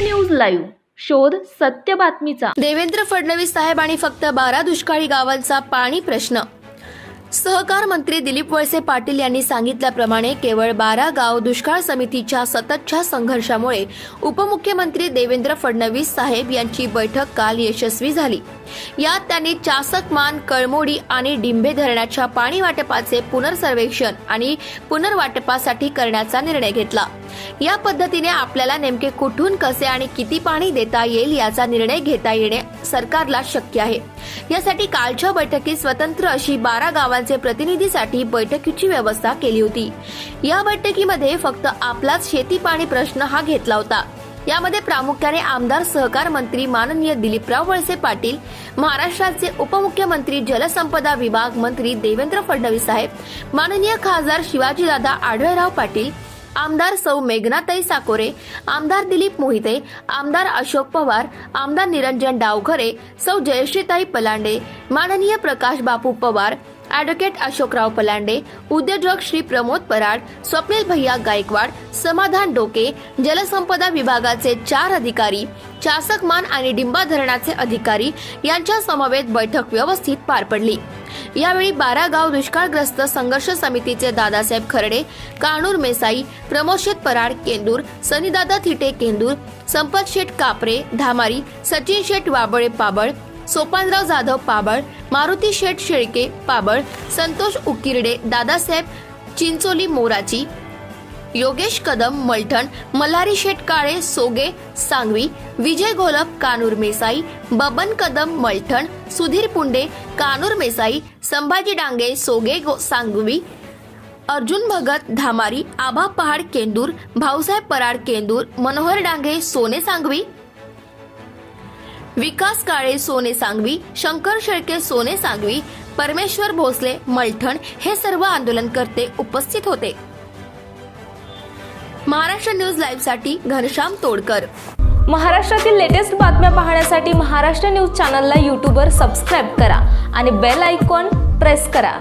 News live. शोध सत्य बातमीचा. देवेंद्र फडणवीस साहेब आणि फक्त बारा दुष्काळी गावांचा पाणी प्रश्न. सहकार मंत्री दिलीप वळसे पाटील यांनी सांगितल्याप्रमाणे केवळ बारा गाव दुष्काळ समितीच्या सततच्या संघर्षामुळे उपमुख्यमंत्री देवेंद्र फडणवीस साहेब यांची बैठक काल यशस्वी झाली. यात त्यांनी चासकमान कळमोडी आणि डिंबे धरणाच्या पाणी वाटपाचे पुनर्सर्वेक्षण आणि पुनर्वाटपासाठी करण्याचा निर्णय घेतला. या पद्धतीने आपल्याला नेमके कुठून कसे आणि किती पाणी देता येईल याचा निर्णय घेता येणे सरकारला शक्य आहे. यासाठी कालच्या बैठकीत स्वतंत्र अशी बारा गावांचे प्रतिनिधीसाठी बैठकीची व्यवस्था केली होती. या बैठकीमध्ये फक्त आपलाच शेती पाणी प्रश्न हा घेतला होता. यामध्ये प्रामुख्याने आमदार सहकार मंत्री माननीय दिलीपराव वळसे पाटील महाराष्ट्राचे उपमुख्यमंत्री जलसंपदा विभाग मंत्री देवेंद्र फडणवीस साहेब माननीय खासदार शिवाजीदादा आढळराव पाटील आमदार सौ मेघनाताई साकोरे आमदार दिलीप मोहिते आमदार अशोक पवार आमदार निरंजन डावखरे सौ जयश्रीताई पलांडे माननीय प्रकाश बापू पवार ॲडव्होकेट अशोकराव पलांडे उद्योजक श्री प्रमोद पराड स्वप्नील भैया गायकवाड समाधान डोके जलसंपदा विभागाचे चार अधिकारी चासकमान आणि डिंबा धरणाचे अधिकारी यांच्या समवेत बैठक व्यवस्थित पार पडली. यावेळी बारा गाव दुष्काळग्रस्त संघर्ष समितीचे दादासाहेब खर्डे काणूर मेसाई प्रमोद पराड केंदूर सनीदादा थिटे केंदूर संपत शेठ कापरे धामारी सचिन शेठ वाबळे पाबळ सोपानराव जाधव पाबळ मारुती शेठ शेळके पाबळ संतोष उकिरडे दादासाहेब चिंचोली मोराची योगेश कदम मलठण मल्हारी शेठ काळे सोगे सांगवी विजय घोलप कानूर मेसाई बबन कदम मलठण सुधीर पुंडे कानूर मेसाई संभाजी डांगे सोगे गो- सांगवी अर्जुन भगत धामारी आभा पहाड केंदूर भाऊसाहेब पराड केंदूर मनोहर डांगे सोने सांगवी विकास काळे सोने सांगवी शंकर शेळके सोने सांगवी परमेश्वर भोसले मलठण हे सर्व आंदोलनकर्ते उपस्थित होते. महाराष्ट्र न्यूज लाईव्हसाठी घनश्याम तोडकर. महाराष्ट्रातील लेटेस्ट बातम्या पाहण्यासाठी महाराष्ट्र न्यूज चॅनलला यूट्यूबवर सबस्क्राईब करा आणि बेल आयकॉन प्रेस करा.